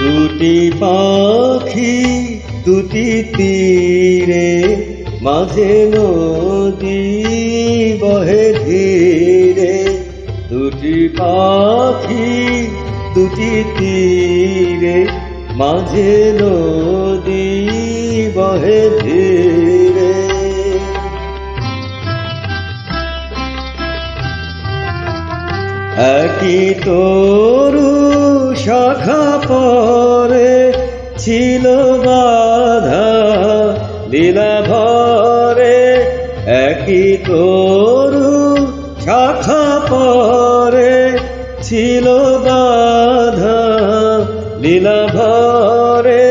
দুটি পাখি, দুটি তীরে, মাঝে নদী বহে ধীরে। দুটি পাখি, দুটি তীরে, মাঝে নদী বহে ধীরে। একই তরু শাখা পরে ছিল বাধা, লীলা ভরে একই তরু শাখা পরে ছিল বাধা, লীলা ভরে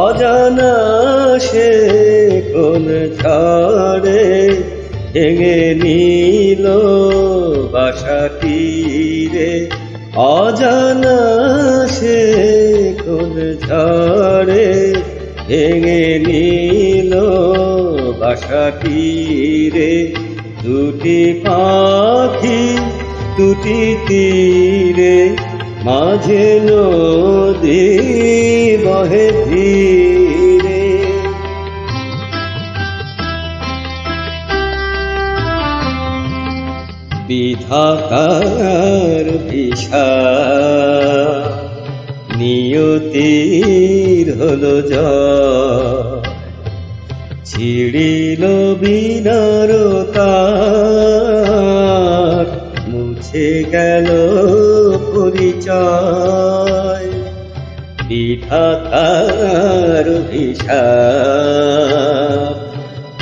অজানা সে কোন ছাড়ে ভেঙে নিল বাসাটি রে অজানা সে খুব ঝড়ে ভেঙে নিল বাসাটি রে। দুটি পাখি, দুটি তীরে, মাঝে নদী বহে বিধাতার ভিসা নিয়তির হলো ছিড়িল বিনার তার মুছে গেল পরিচয়। বিধাতার ভিসা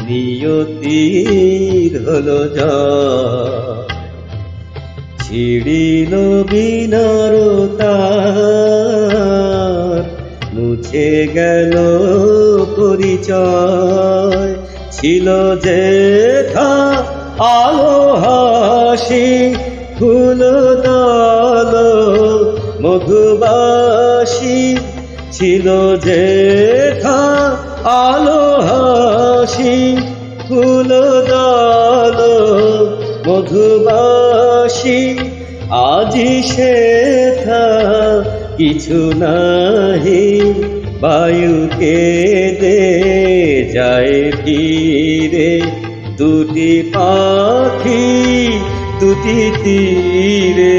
নিয়তির হলো যা ছিড়িল বিনার তার মুছে গেল পরিচয়। ছিল যে আলো হাসি, ফুল দল মধুবাসী। ছিল যে আলো হাসি, ফুল দল মধুবাসী আজি সে কিছু নাহি, বায়ুকে দে যায় ফিরে দুটি পাখি, দুটি তীরে,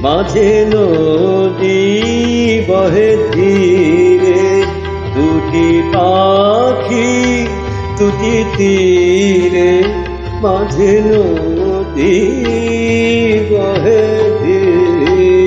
মাঝে নদী বহে ধীরে। দুটি পাখি, দুটি তীরে, মাঝে নদী जीव है जीव